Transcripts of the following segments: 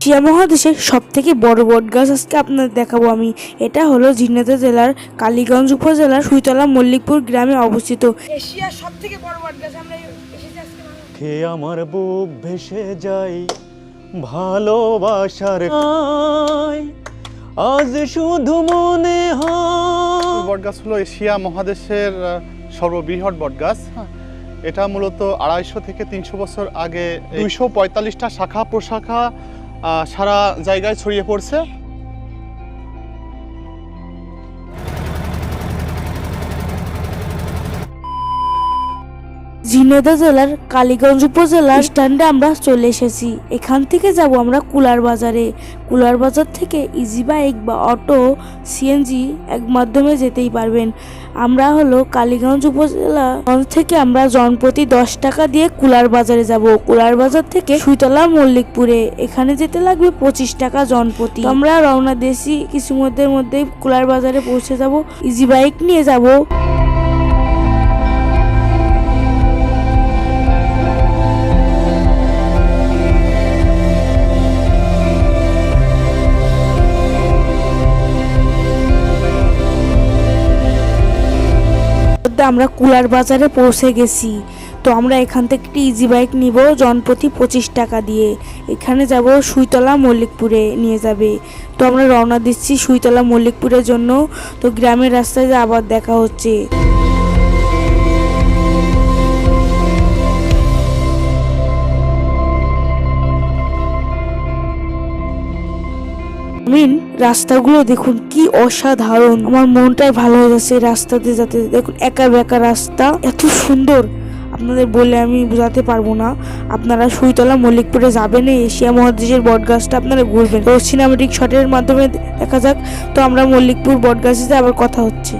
Asia মহাদেশের সব থেকে বড় বট গাছ আজকে আপনাদের দেখাবো আমি। এটা হলো ঝিনাইদহ জেলার কালীগঞ্জ উপজেলার সুইতলা মল্লিকপুর গ্রামে অবস্থিত। এশিয়ার সব থেকে বড় বট গাছ আমরা খে আমার বুক ভেসে যাই ভালোবাসার আয়, আজ শুধু মনে হয়। বটগাছ হলো এশিয়া মহাদেশের সর্ববৃহৎ বটগাছ হ্যাঁ। এটা মূলত আড়াইশো থেকে তিনশো বছর আগে দুইশো পঁয়তাল্লিশটা শাখা প্রশাখা সারা জায়গায় ছড়িয়ে পড়ছে। ঝিনাইদহ জেলার কালীগঞ্জ উপজেলার স্ট্যান্ডে আমরা চলে এসেছি। এখান থেকে যাব আমরা কুলার বাজারে। কুলার বাজার থেকে ইজি বাইক বা অটো সিএনজি এক মাধ্যমে যেতেই পারবেন। আমরা হলো কালীগঞ্জ উপজেলা থেকে আমরা জনপ্রতি দশ টাকা দিয়ে কুলার বাজারে যাব। কুলার বাজার থেকে সুইতলা মল্লিকপুরে। এখানে যেতে লাগবে পঁচিশ টাকা জনপ্রতি। আমরা রওনা দিয়েছি কিছু মধ্যের মধ্যেই কুলার বাজারে পৌঁছে যাব। ইজি বাইক নিয়ে যাব। আমরা কুলার বাজারে পৌঁছে গেছি। তো আমরা এখান থেকে একটি ইজি বাইক নিব, জনপ্রতি পঁচিশ টাকা দিয়ে। এখানে যাব সুইতলা মল্লিকপুরে নিয়ে যাবে। তো আমরা রওনা দিচ্ছি সুইতলা মল্লিকপুরের জন্য। তো গ্রামের রাস্তায় আবার দেখা হচ্ছে। মিন রাস্তাগুলো দেখুন, কি অসাধারণ। আমার মনটাই ভালো হয়ে যাচ্ছে রাস্তা রাস্তাতে যাতে। দেখুন, একা বেকা রাস্তা, এত সুন্দর। আপনাদের বলে আমি বোঝাতে পারব না। আপনারা সুইতলা মল্লিকপুরে যাবেন এশিয়া মহাদেশের বটগাছটা আপনারা ঘুরবেন। তো সিনেমাটিক শটের মাধ্যমে দেখা যাক। তো আমরা মল্লিকপুর বটগাছিতে আবার কথা হচ্ছে।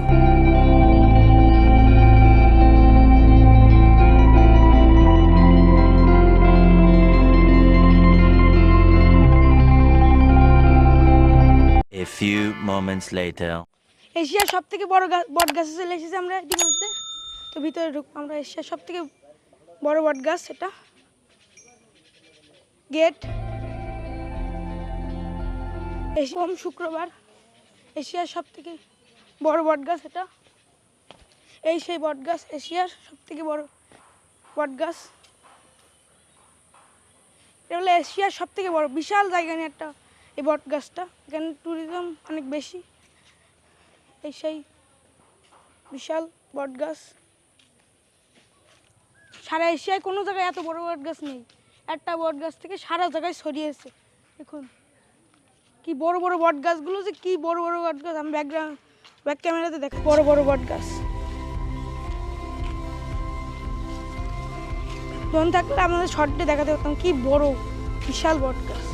Few moments later. এশিয়ার সব থেকে বড় বট গাছে চলে এসেছি আমরা ইতিমধ্যে তো ভিতরে ঢুকবো আমরা এশিয়ার সব থেকে বড় বট গাছ এটা। গেট। সোম শুক্রবার, এশিয়ার সব থেকে বড় বট গাছ এটা। এই সেই বট গাছ এশিয়ার সব থেকে বড় বট গাছ এটা হলো এশিয়ার সব থেকে বড়, বিশাল জায়গা নিয়ে একটা এই বট গাছটা, এখানে ট্যুরিজম অনেক বেশি। এই সেই বিশাল বট গাছ। সারা এশিয়ায় কোনো জায়গায় এত বড় বট গাছ নেই। একটা বট গাছ থেকে সারা জায়গায় ছড়িয়েছে দেখুন, কি বড় বড় বট গাছগুলো যে কি বড় বড় বট গাছ। আমি ব্যাকগ্রাউন্ড ব্যাক ক্যামেরাতে দেখ, বড় বড় বট গাছ। যখন থাকলে আমাদের শর্টে দেখাতে পারতাম কি বড়, বিশাল বট গাছ।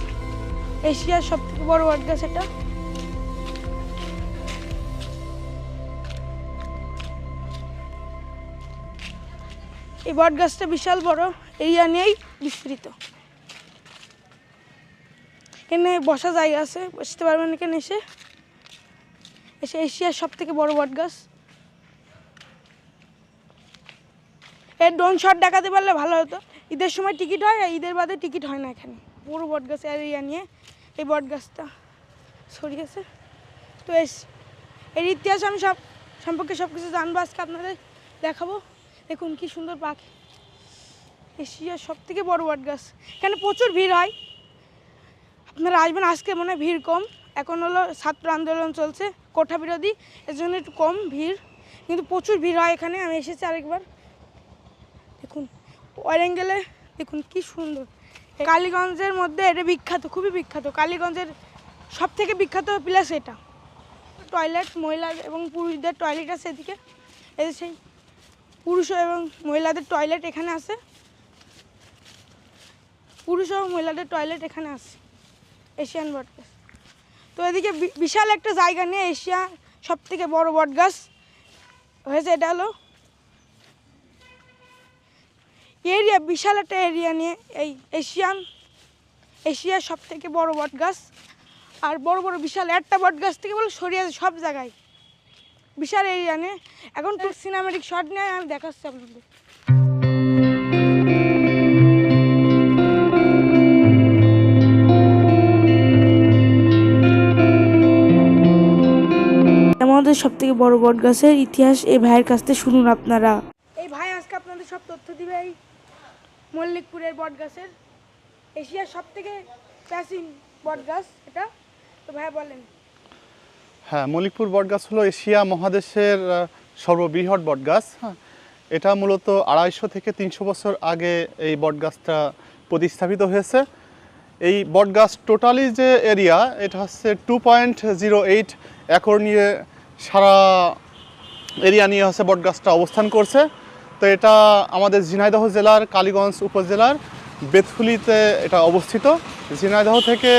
এশিয়ার সব থেকে বড় বট গাছ এটা? এই বট গাছটা বিশাল বড় এরিয়া নিয়েই বিস্তৃত। এখানে বসা জায়গা আছে, বসতে পারবেন এখানে এসে। এসে এশিয়ার সব থেকে বড় বট গাছ। এর ড্রোন শট দেখাতে পারলে ভালো হতো। ঈদের সময় টিকিট হয়, আর ঈদের বাদে টিকিট হয় না এখানে। পুরো বট গাছ এরিয়া নিয়ে। এই বট গাছটা। ছড়িয়েছে তো এস, এর ইতিহাস আমি সব, সম্পর্কে সব কিছু জানব আজকে আপনাদের দেখাবো। দেখুন কি সুন্দর পাখি। এশিয়ার সব থেকে বড় বট গাছ। এখানে প্রচুর ভিড় হয়। আপনারা আসবেন, আজকে মনে হয় ভিড় কম। এখন হলো ছাত্র আন্দোলন চলছে, কোঠা বিরোধী। এর জন্য একটু কম ভিড়। কিন্তু প্রচুর ভিড় হয় এখানে। আমি এসেছি আরেকবার। দেখুন ওয়ার অ্যাঙ্গেলে দেখুন কি সুন্দর। কালীগঞ্জের মধ্যে এটা বিখ্যাত, খুবই বিখ্যাত। কালীগঞ্জের সব থেকে বিখ্যাত প্লেস এটা। টয়লেট, মহিলা এবং পুরুষদের টয়লেট আছে এদিকে। এই সেই পুরুষ এবং মহিলাদের টয়লেট এখানে আছে। পুরুষ ও মহিলাদের টয়লেট এখানে আছে, এশিয়ান বটগাছ তো এদিকে বিশাল একটা জায়গা নিয়ে এশিয়া সব থেকে বড় বটগাছ হয়েছে, এটা হলো এরিয়া, বিশাল একটা এরিয়া নিয়ে এই এশিয়ান, এশিয়ার সব থেকে বড় বট গাছ। আর বড় বড় বিশাল একটা বট গাছ থেকে বলে সরিয়ে সব জায়গায়। বিশাল এরিয়া নিয়ে। এখন তো সিনেমেটিক শট নিয়ে আমি দেখাচ্ছি আপনাদের। আমাদের সবথেকে বড় বট গাছের ইতিহাস এই ভাইয়ের কাছ থেকে শুনুন আপনারা। এই ভাই আজকে আপনাদের সব তথ্য দিবে এই মল্লিকপুরের বট গাছের এশিয়ার সব থেকে প্রাচীন বট গাছ এটা। তো ভাই বলেন। হ্যাঁ মল্লিকপুর বটগাছ হলো এশিয়া মহাদেশের সর্ববৃহৎ বটগাছ। হ্যাঁ এটা মূলত আড়াইশো থেকে তিনশো বছর আগে এই বটগাছটা প্রতিস্থাপিত হয়েছে। এই বটগাছ টোটালি যে এরিয়া, এটা হচ্ছে two point zero eight acre নিয়ে সারা এরিয়া নিয়ে হচ্ছে বটগাছটা অবস্থান করছে। তো এটা আমাদের ঝিনাইদহ জেলার কালীগঞ্জ উপজেলার বেতফুলিতে এটা অবস্থিত। ঝিনাইদহ থেকে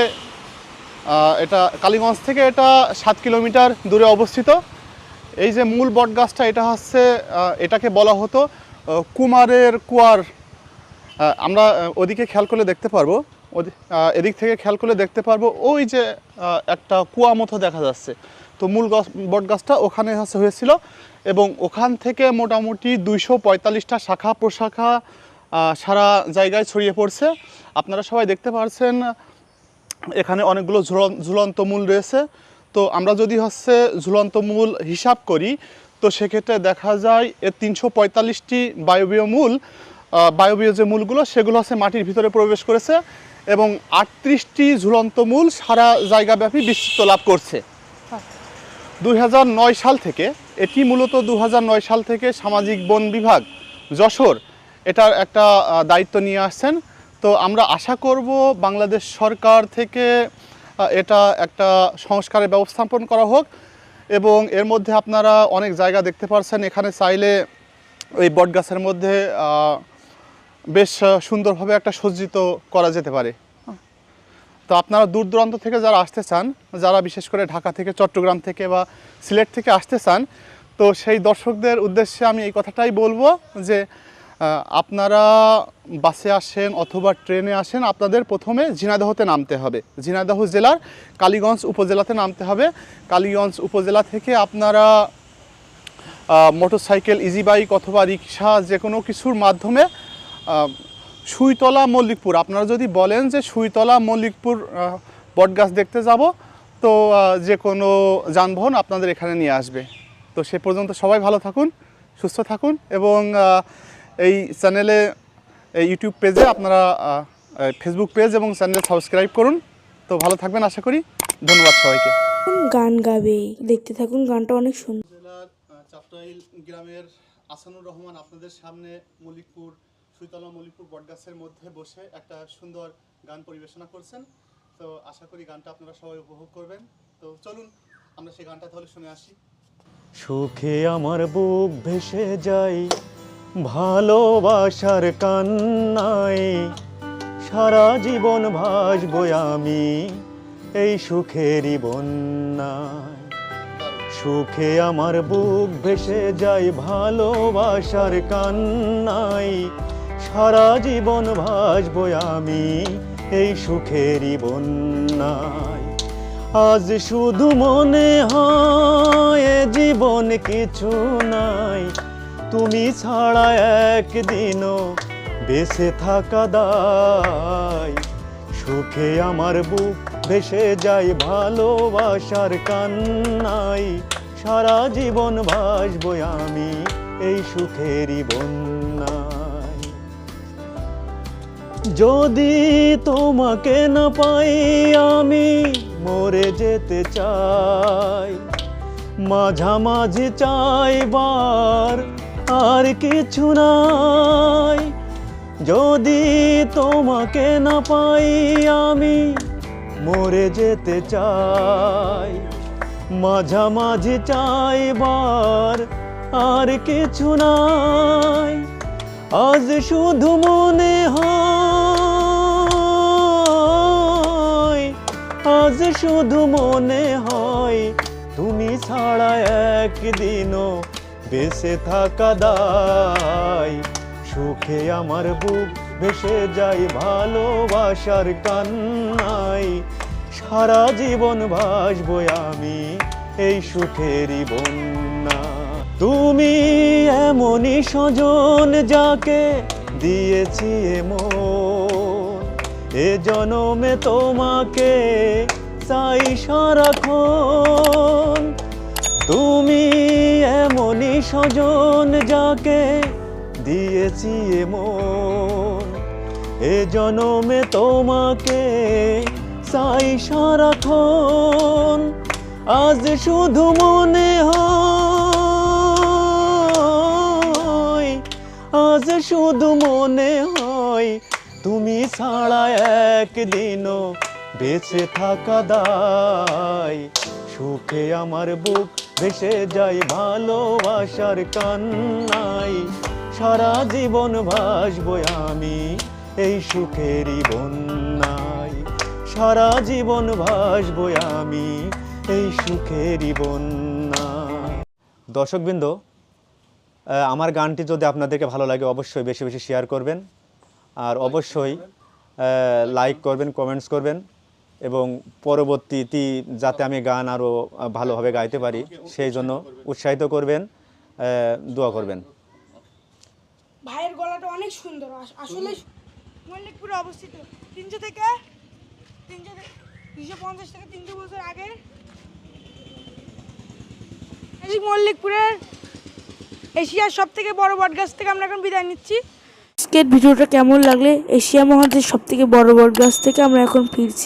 এটা কালীগঞ্জ থেকে এটা সাত কিলোমিটার দূরে অবস্থিত। এই যে মূল বট গাছটা এটা হচ্ছে এটাকে বলা হতো কুমারের কুয়ার। আমরা ওদিকে খেয়াল করলে দেখতে পারব এদিক থেকে খেয়াল করলে দেখতে পারব, ওই যে একটা কুয়া মতো দেখা যাচ্ছে। তো মূল গাছ বট গাছটা ওখানে হচ্ছে হয়েছিল। এবং ওখান থেকে মোটামুটি দুইশো পঁয়তাল্লিশটা শাখা প্রশাখা সারা জায়গায় ছড়িয়ে পড়ছে। আপনারা সবাই দেখতে পাচ্ছেন এখানে অনেকগুলো ঝুলন- ঝুলন্ত মূল রয়েছে। তো আমরা যদি হচ্ছে ঝুলন্ত মূল হিসাব করি তো সেক্ষেত্রে দেখা যায় এর তিনশো পঁয়তাল্লিশটি বায়বীয় মূল বায়বীয় যে মূলগুলো সেগুলো হচ্ছে মাটির ভিতরে প্রবেশ করেছে এবং আটত্রিশটি ঝুলন্ত মূল সারা জায়গাব্যাপী বিস্তৃত লাভ করছে। দু হাজার নয় সাল থেকে এটি মূলত দু হাজার নয় সাল থেকে সামাজিক বন বিভাগ, যশোর, এটার একটা দায়িত্ব নিয়ে আসছেন। তো আমরা আশা করব বাংলাদেশ সরকার থেকে এটা একটা সংস্কারের ব্যবস্থাপন করা হোক এবং এর মধ্যে আপনারা অনেক জায়গা দেখতে পারছেন। এখানে চাইলে ওই বটগাছের মধ্যে বেশ সুন্দরভাবে একটা সজ্জিত করা যেতে পারে। তো আপনারা দূর দূরান্ত থেকে যারা আসতে চান, যারা বিশেষ করে ঢাকা থেকে, চট্টগ্রাম থেকে বা সিলেট থেকে আসতে চান, তো সেই দর্শকদের উদ্দেশ্যে আমি এই কথাটাই বলব যে আপনারা বাসে আসেন অথবা ট্রেনে আসেন, আপনাদের প্রথমে ঝিনাইদহতে নামতে হবে। ঝিনাইদহ জেলার কালীগঞ্জ উপজেলাতে নামতে হবে। কালীগঞ্জ উপজেলা থেকে আপনারা মোটরসাইকেল ইজি বাইক অথবা রিক্সা যে কোনো কিছুর মাধ্যমে সুইতলা মল্লিকপুর। আপনারা যদি বলেন যে সুইতলা মল্লিকপুর বটগাছ দেখতে যাব তো যে কোনো যানবাহন আপনাদের এখানে নিয়ে আসবে। তো সে পর্যন্ত সবাই ভালো থাকুন সুস্থ থাকুন এবং এই চ্যানেলে এই ইউটিউব পেজে আপনারা ফেসবুক পেজ এবং চ্যানেল সাবস্ক্রাইব করুন। তো ভালো থাকবেন আশা করি। ধন্যবাদ সবাইকে। গান গাবে। দেখতে থাকুন গানটা অনেক সুন্দর জেলার চাপটাইল গ্রামের আসানুর রহমান আপনাদের সামনে মল্লিকপুর সুইতলা মল্লিকপুর বটগাছের মধ্যে বসে একটা সুন্দর গান পরিবেশনা করছেন। তো আশা করি গানটা আপনারা সবাই উপভোগ করবেন। তো চলুন, আমরা সেই গানটা তাহলে শুনে আসি। সুখে আমার বুক ভেসে যাই ভালোবাসার কান্নাই সারা জীবন ভাসবো আমি এই সুখেরই বন্যায়। সুখে আমার বুক ভেসে যাই ভালোবাসার কান্নায়। সারা জীবন ভাসবো আমি এই সুখেরই বন্যায়। আজ শুধু মনে হয় জীবন কিছু নাই। তুমি ছাড়া একদিনও বেঁচে থাকা দায়। সুখে আমার বুক ভেসে যায় ভালোবাসার কান্নাই সারা জীবন ভাসবো আমি এই সুখেরই বন্যায়। যদি তোমাকে না পাই, আমি মরে যেতে চাই। মাঝামাঝি চাইবার আর কিছু নাই। যদি তোমাকে না পাই, আমি মরে যেতে চাই। মাঝামাঝি চাইবার আর কিছু নাই। আজ শুধু মনে হয় আজ শুধু মনে হয়, তুমি ছাড়া একদিনও বেঁচে থাকা দায়। সুখে আমার বুক ভেসে যায় ভালোবাসার কান্নাই সারা জীবন ভাসবো আমি এই সুখেরই বন্যা। তুমি এমনই সজন যাকে দিয়েছি এমন এ জনমে তোমাকে চাই সারাক্ষণ। তুমি এমনই স্বজন যাকে দিয়েছি এ মন। এ জনমে তোমাকে চাই সারাক্ষণ। আজ শুধু মনে হয়, আজ শুধু মনে হয় তুমি ছাড়া একদিনও বেঁচে থাকা দায়। সুখে আমার বুক ভেসে যায় ভালোবাসার কান্নাই সারা জীবন ভাসবো আমি এই সুখেরই বন্যায়। সারা জীবন ভাসবো আমি এই সুখেরই বন্যায়। দর্শকবৃন্দ আমার গানটি যদি আপনাদেরকে ভালো লাগে, অবশ্যই বেশি বেশি শেয়ার করবেন। আর অবশ্যই লাইক করবেন কমেন্টস করবেন এবং পরবর্তীতে যাতে আমি গান আরও ভালোভাবে গাইতে পারি, সেই জন্য উৎসাহিত করবেন দোয়া করবেন। ভাইয়ের গলাটা অনেক সুন্দর আসলে মল্লিকপুরে অবস্থিত। তিনশো থেকে, তিনশো দুশো পঞ্চাশ থেকে তিনশো বছর আগে মল্লিকপুরের এশিয়ার সব থেকে বড় বটগাছ থেকে আমরা এখন বিদায় নিচ্ছি। আজকের ভিডিওটা কেমন লাগলে? এশিয়া মহাদেশের সবথেকে বড় বড় গাছ থেকে আমরা এখন ফিরছি।